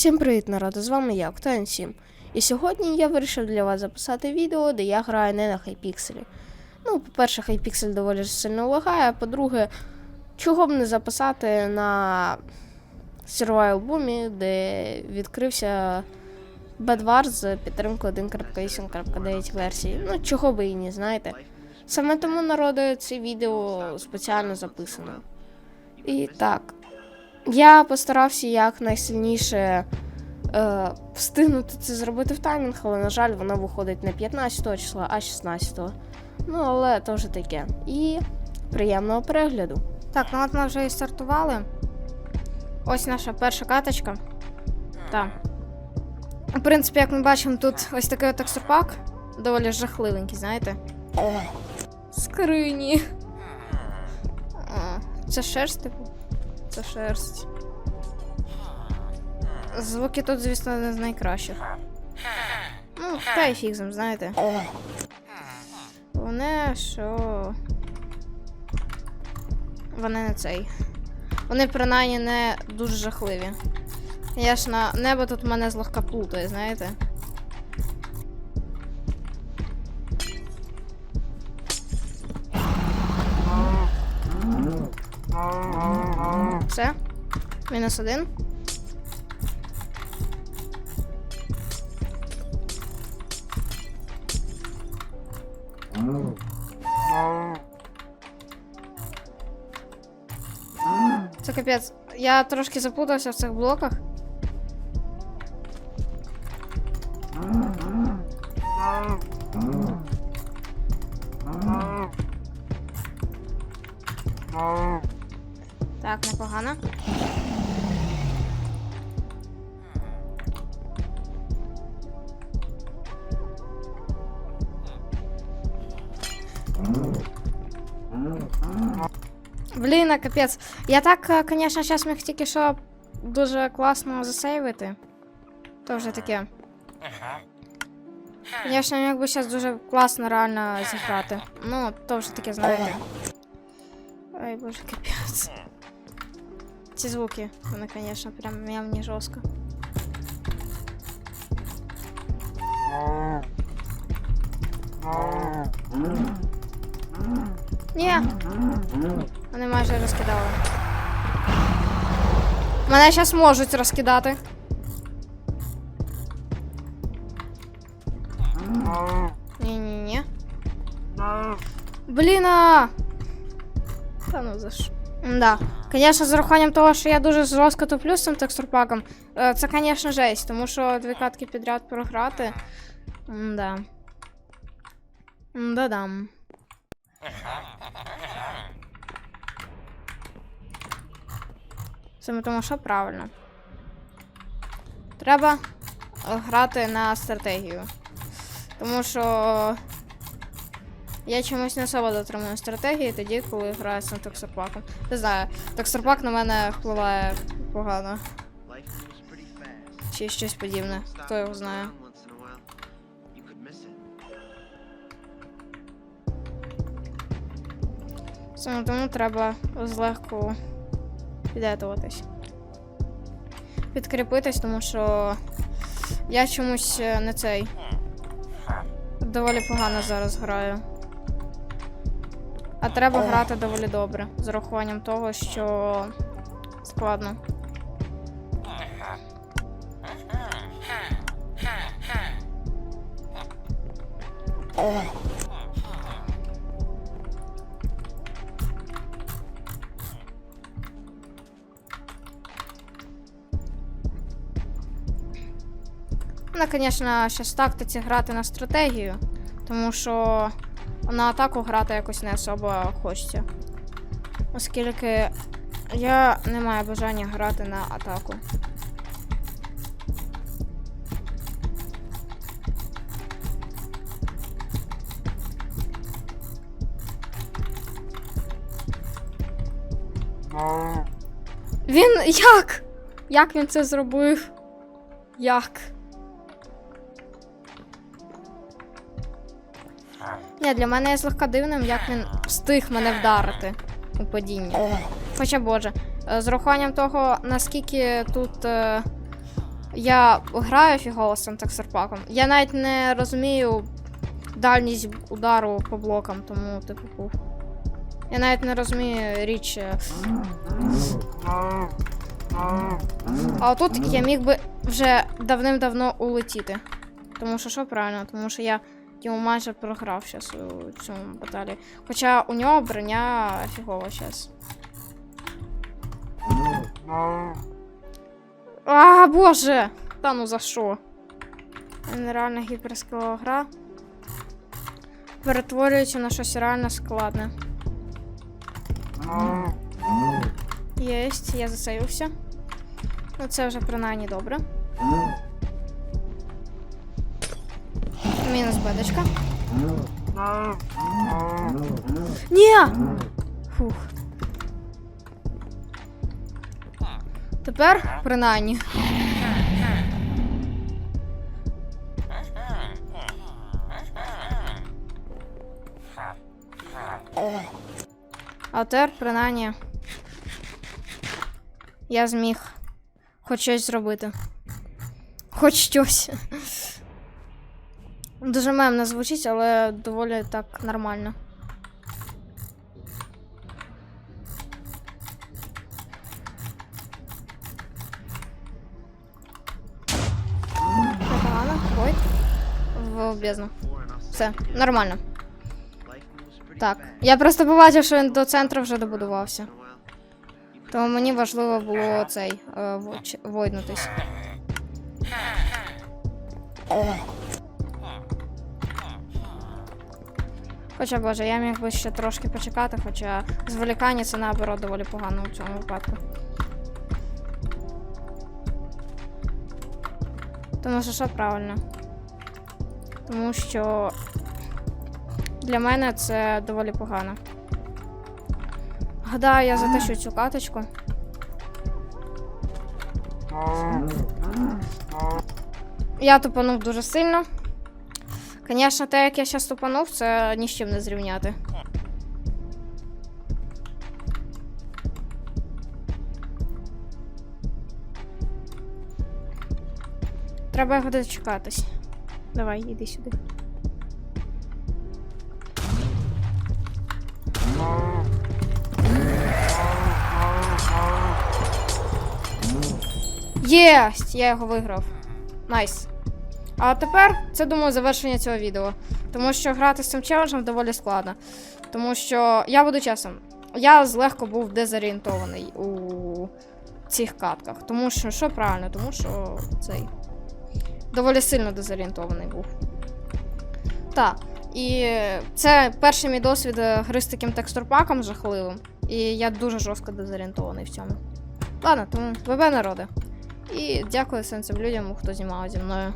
Всім привіт, народу! З вами я, Октан 7. І сьогодні я вирішив для вас записати відео, де я граю не на хайпікселі. Ну, по-перше, хайпіксель доволі сильно лагає, а по-друге, чого б не записати на Survival Boom, де відкрився Bedwars з підтримкою 1.8.9 версії. Ну, чого би і не знаєте. Саме тому народу це відео спеціально записано. І так, я постарався якнайсильніше е, встигнути це зробити в таймінг, але, на жаль, воно виходить не 15 числа, а 16. Ну, але то вже таке. І приємного перегляду. Так, ну от ми вже і стартували. Ось наша перша каточка. Так. В принципі, як ми бачимо, тут ось такий от текстурпак. Доволі жахливенький, знаєте. Скрині. Це шерсть, типу? Це шерсть. Звуки тут, звісно, не з найкращих. Ну, та й фіг знаєте. Вони що. Вони не цей. Вони принаймні не дуже жахливі. Ясно, небо тут мене злегка плутає, знаєте. Все. Мінус один. Це капець. Я трошки заплутався в цих блоках. Так, непогано. Блін, а капець. Я так, е, звісно, зараз міг тільки що дуже класно засейвити. То вже таке. Звісно, міг би зараз дуже класно реально зіграти. Ну, то вже таке, знаєте. Ой, боже, капець. Ці звуки, вони, звісно, прям мені жорстко. Ні. Вони майже розкидали. Мене зараз можуть розкидати. Ні-ні-ні. Блін. а! Та ну за що? Да. Звісно, з урахуванням того, що я дуже жорстко туплю з цим текстурпаком, е, це, звісно, жесть, тому що дві катки підряд програти. Да. Да-дам. Саме тому, що правильно. Треба грати на стратегію. Тому що я чомусь не особо дотримую стратегії тоді, коли граю з цим токсерпаком. Не знаю, токсерпак на мене впливає погано. Чи щось подібне. Хто його знає. Саме тому треба злегку підготуватись. Підкріпитись, тому що я чомусь е, не цей. Доволі погано зараз граю. А треба грати доволі добре, з урахуванням того, що складно. Вона, звісно, зараз тактиці грати на стратегію, тому що на атаку грати якось не особо хочеться. Оскільки я не маю бажання грати на атаку. Він як? Як він це зробив? Як? Ні, для мене є злегка дивним, як він встиг мене вдарити у падінні. Хоча боже, е, з урахуванням того, наскільки тут е, я граю фігово з цим. Я навіть не розумію дальність удару по блокам, тому типу. пух. Я навіть не розумію річ. е, А отут я міг би вже давним-давно улетіти. Тому що що правильно? Тому що я йому майже програв зараз у цьому баталі. Хоча у нього броня фігова зараз. А, боже! Та ну за що? Нереальна гіперскова гра. Перетворюється на щось реально складне. Єсть, я засейвився. Ну це вже принаймні добре. Мінус бедочка. Ні! Фух. Тепер принаймні. А тепер принаймні. Я зміг хоч щось зробити. Хоч щось. Дуже мемно звучить, але доволі так нормально. Непогано, Войт. В бездну. Все, нормально. Так. Я просто побачив, що він до центру вже добудувався. Тому мені важливо було цей е, войнутись. Хоча боже, я міг би ще трошки почекати, хоча зволікання це наоборот доволі погано у цьому випадку. Тому що що правильно? Тому що для мене це доволі погано. Гадаю, я затащу цю каточку. Я тупанув дуже сильно. Звісно, те, як я зараз тупанув, це ні з чим не зрівняти. Треба його дочекатись. Давай, іди сюди. Єсть! Я його виграв. Найс. А тепер це, думаю, завершення цього відео. Тому що грати з цим челенджем доволі складно. Тому що, я буду чесним, я злегко був дезорієнтований у цих катках. Тому що, що правильно, тому що цей. Доволі сильно дезорієнтований був. Так. І це перший мій досвід е, гри з таким текстурпаком жахливим. І я дуже жорстко дезорієнтований в цьому. Ладно, тому ВБ народи. І дякую всім людям, хто знімав зі мною.